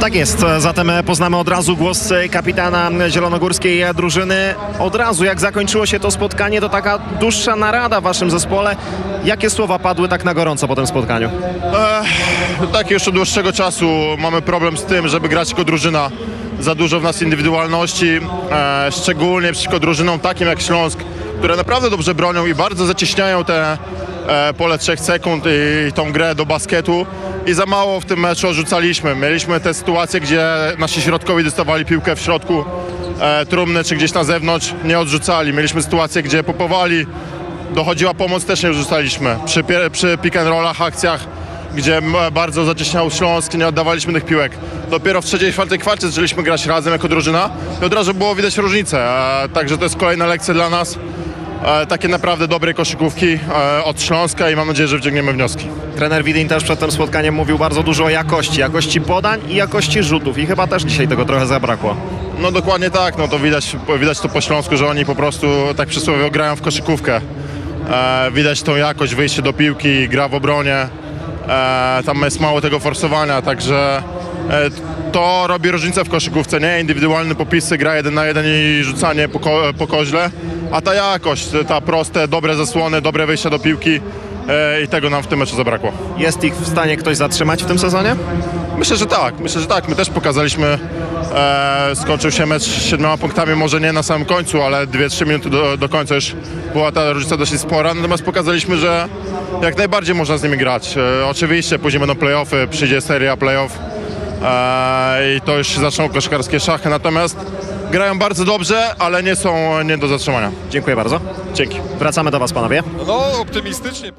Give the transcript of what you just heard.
Tak jest, zatem poznamy od razu głos kapitana zielonogórskiej drużyny. Od razu, jak zakończyło się to spotkanie, to taka dłuższa narada w waszym zespole. Jakie słowa padły tak na gorąco po tym spotkaniu? Tak, już od dłuższego czasu mamy problem z tym, żeby grać jako drużyna. Za dużo w nas indywidualności, e, szczególnie przeciwko drużynom takim jak Śląsk, które naprawdę dobrze bronią i bardzo zacieśniają te e, pole 3 sekund i, i tą grę do basketu. I za mało w tym meczu odrzucaliśmy. Mieliśmy te sytuacje, gdzie nasi środkowi dostawali piłkę w środku e, trumny czy gdzieś na zewnątrz, nie odrzucali. Mieliśmy sytuacje, gdzie popowali, dochodziła pomoc, też nie odrzucaliśmy. Przy, przy pick and rollach, akcjach gdzie bardzo zacieśniał Śląsk, nie oddawaliśmy tych piłek. Dopiero w trzeciej, czwartej kwarcie zaczęliśmy grać razem jako drużyna i od razu było widać różnicę. Także to jest kolejna lekcja dla nas. E, takie naprawdę dobre koszykówki e, od Śląska i mam nadzieję, że wyciągniemy wnioski. Trener Widin też przed tym spotkaniem mówił bardzo dużo o jakości, jakości podań i jakości rzutów i chyba też dzisiaj tego trochę zabrakło. No dokładnie tak, no to widać, widać to po Śląsku, że oni po prostu tak przysłowiowo grają w koszykówkę. E, widać tą jakość, wyjście do piłki, gra w obronie. Tam jest mało tego forsowania, także to robi różnicę w koszykówce, nie? Indywidualne popisy, gra jeden na jeden i rzucanie po, ko- po koźle, a ta jakość, ta proste, dobre zasłony, dobre wyjście do piłki e, i tego nam w tym meczu zabrakło. Jest ich w stanie ktoś zatrzymać w tym sezonie? Myślę, że tak. Myślę, że tak. My też pokazaliśmy, e, skończył się mecz siedmioma punktami, może nie na samym końcu, ale 2-3 minuty do, do końca już była ta różnica dosyć spora. Natomiast pokazaliśmy, że jak najbardziej można z nimi grać. E, oczywiście później będą playoffy, przyjdzie seria playoff e, i to już zaczną koszykarskie szachy. Natomiast grają bardzo dobrze, ale nie są nie do zatrzymania. Dziękuję bardzo. Dzięki. Wracamy do was, panowie. No optymistycznie.